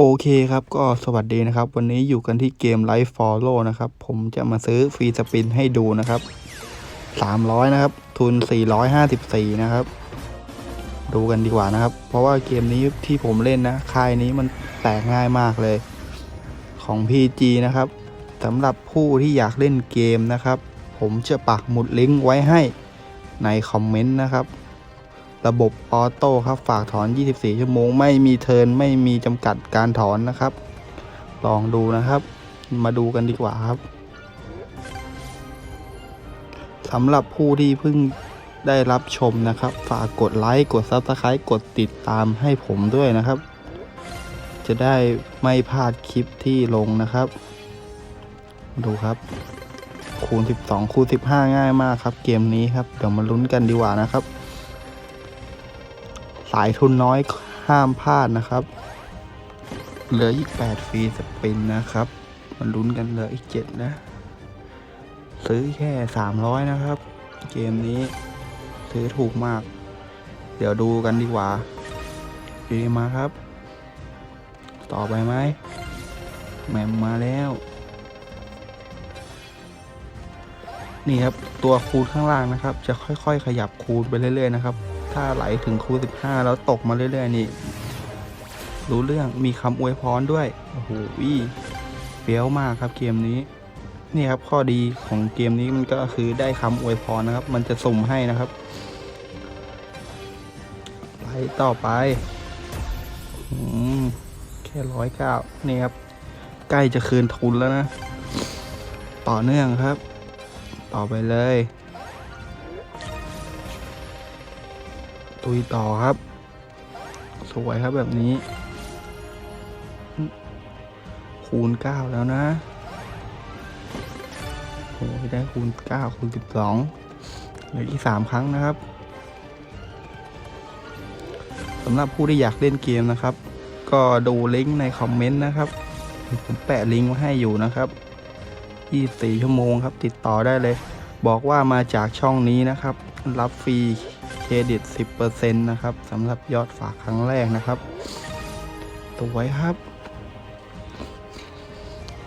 โอเคครับก็สวัสดีนะครับ วันนี้อยู่กันที่เกม Life Follow นะครับ ผมจะมาซื้อฟรีสปินให้ดูนะครับ 300 นะครับ ทุน 454 นะครับ ดูกันดีกว่านะครับ เพราะว่าเกมนี้ที่ผมเล่นนะค่ายนี้มันแตกง่ายมากเลย ของ PG นะครับสำหรับผู้ที่อยากเล่นเกมนะครับ ผมจะปักหมุดลิงก์ไว้ให้ในคอมเมนต์นะครับ ระบบออโต้ครับฝากถอน 24 ชั่วโมง ไม่มีเทินไม่มีจำกัดการถอนนะครับ ลองดูนะครับ มาดูกันดีกว่าครับสำหรับผู้ที่เพิ่งได้รับชมนะครับ ฝากกดไลค์กด Subscribe กดติดตามให้ผมด้วยนะครับ จะได้ไม่พลาดคลิปที่ลงนะครับ ดูครับ คูณ 12 คูณ 15 ง่ายมากครับ เกมนี้ครับ เดี๋ยวมาลุ้นกันดีกว่านะครับ สายทุนน้อยห้ามพลาดนะครับ เหลืออีก8ฟรีสปินนะครับมาลุ้นกันเหลืออีก7นะ ซื้อแค่300นะครับ เกมนี้ซื้อถูกมาก เดี๋ยวดูกันดีกว่าดีมาครับ ต่อไปไหมแหมมมาแล้ว นี่ครับตัวคูณข้างล่างนะครับ จะค่อย ๆ ขยับคูณไปเรื่อย ๆ นะครับ ถ้าไหลถึงคูณ15 แล้วตกมาเรื่อยๆนี่ รู้เรื่องมีคำอวยพรด้วย โอ้โหเฟี้ยวมากครับเกมนี้ นี่ครับข้อดีของเกมนี้มันก็คือได้คำอวยพรนะครับ มันจะสุ่มให้นะครับ ไปต่อไปแค่ร้อยเก้านี่ครับ ใกล้จะคืนทุนแล้วนะ ต่อเนื่องครับ ต่อไปเลย ตุยต่อครับ สวยครับแบบนี้ คูณ 9 แล้วนะโอ้ยได้คูณ 9 คูณ 12เหลืออีก 3 ครั้งนะครับสำหรับผู้ที่อยากเล่นเกมนะครับ ก็ดูลิงก์ในคอมเมนต์นะครับผมแปะลิงก์ไว้ให้อยู่นะครับ24ชั่วโมงครับ ติดต่อได้เลย บอกว่ามาจากช่องนี้นะครับ รับฟรี เครดิต 10%นะครับสำหรับยอดฝากครั้งแรกนะครับตัวไว้ครับ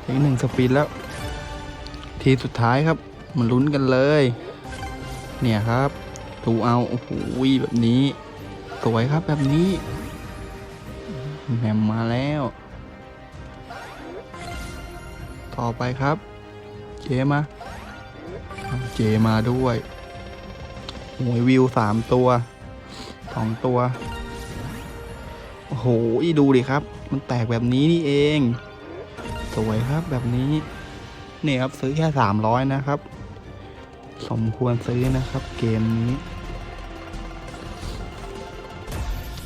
อีกหนึ่งสปีดแล้ว ทีสุดท้ายครับมาลุ้นกันเลย เนี่ยครับ ดูเอา โอ้โหแบบนี้ สวยครับแบบนี้แหมมมาแล้ว ต่อไปครับ เจมา เจมาด้วย หวยวิวสามตัวสองตัว โอ้โหดูดิครับ มันแตกแบบนี้นี่เอง สวยครับแบบนี้เนี่ยครับซื้อแค่สามร้อยนะครับ สมควรซื้อนะครับ เกมนี้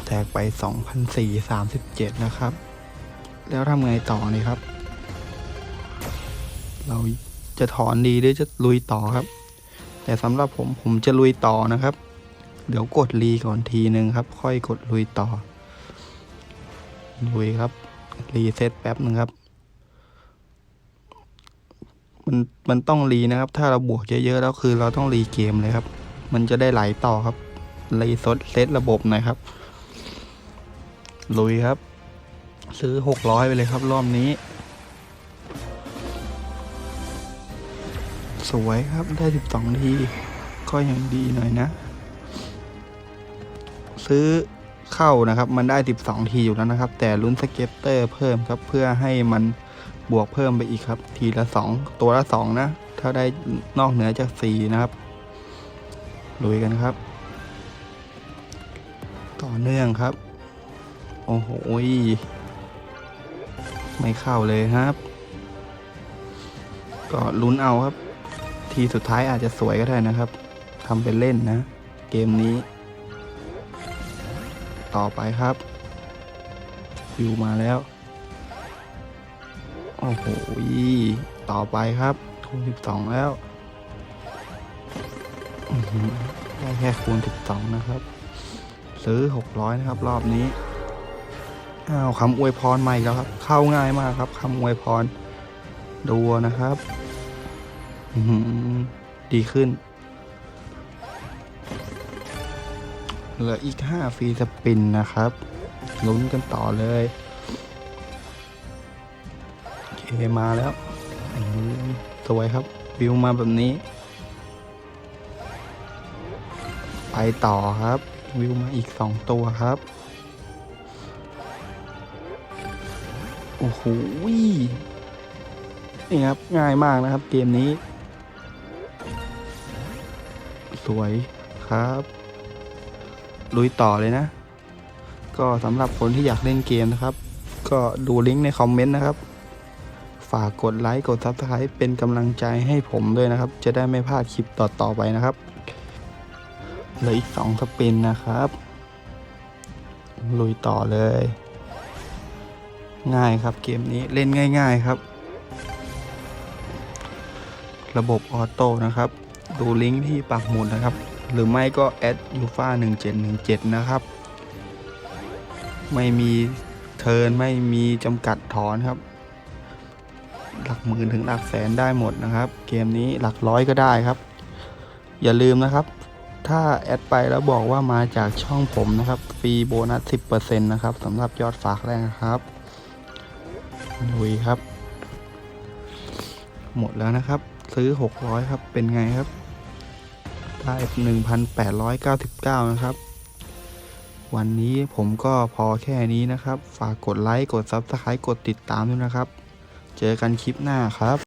แตกไป2,437นะครับ แล้วทำไงต่อนี่ครับ เราจะถอนดีหรือจะลุยต่อครับ แต่สำหรับผมผมจะลุยต่อนะครับ เดี๋ยวกดรีก่อนทีนึงครับ ค่อยกดลุยต่อ ลุยครับ รีเซ็ตแป๊บหนึ่งครับ มันมันต้องรีนะครับ ถ้าเราบวกเยอะๆแล้วคือเราต้องรีเกมเลยครับ มันจะได้ไหลต่อครับรีซดเซตระบบหน่อยครับ ลุยครับ ซื้อหกร้อยไปเลยครับรอบนี้ สวยครับได้สิบสองที ก็ยังดีหน่อยนะ ซื้อเข้านะครับ มันได้ 12 ทีอยู่แล้วนะครับ แต่ลุ้นสเก็ตเตอร์เพิ่มครับ เพื่อให้มันบวกเพิ่มไปอีกครับ ทีละ 2 ตัวละ 2 นะ ถ้าได้นอกเหนือจาก 4 นะครับลุยกันครับ ต่อเนื่องครับ โอ้โหไม่เข้าเลยครับ ก็ลุ้นเอาครับ ทีสุดท้ายอาจจะสวยก็ได้นะครับทำเป็นเล่นนะ เกมนี้ ต่อไปครับวิวมาแล้ว โอ้โหต่อไปครับคูณ12แล้วอื้อหือได้แค่คูณ12นะครับ ซื้อ600นะครับ รอบนี้อ้าวคำอวยพรใหม่แล้วครับ เข้าง่ายมากครับคำอวยพรดูนะครับ อื้อหือดีขึ้น เหลืออีก 5 ฟรีสปินนะครับ ลุ้นกันต่อเลยมาแล้วอืมสวยครับ วิวมาแบบนี้ ไปต่อครับ วิวมาอีกสองตัวครับ โอ้โหนี่ครับ ง่ายมากนะครับเกมนี้ สวยครับลุยต่อเลยนะ ก็สำหรับคนที่อยากเล่นเกมนะครับ ก็ดูลิงก์ในคอมเมนต์นะครับ ฝากกดไลค์กด Subscribe เป็นกำลังใจให้ผมด้วยนะครับ จะได้ไม่พลาดคลิปต่อๆไปนะครับเหลืออีกสองสปินนะครับ ลุยต่อเลย ง่ายครับเกมนี้เล่นง่าย ๆครับ ระบบออโต้นะครับ ดูลิงก์ที่ปักหมุดนะครับ หรือไม่ก็แอดยูฟา1717 นะครับ ไม่มีเทินไม่มีจำกัดถอนครับ หลักหมื่นถึงหลักแสนได้หมดนะครับ เกมนี้หลักร้อยก็ได้ครับ อย่าลืมนะครับ ถ้าแอดไปแล้วบอกว่ามาจากช่องผมนะครับ ฟรีโบนัส 10%นะครับสำหรับยอดฝากแรกนะครับลุยครับ หมดแล้วนะครับ ซื้อ 600 ครับ เป็นไงครับ ได้1,899 นะครับ วันนี้ผมก็พอแค่นี้นะครับ ฝากกดไลค์ กด Subscribe กดติดตามด้วยนะครับ เจอกันคลิปหน้าครับ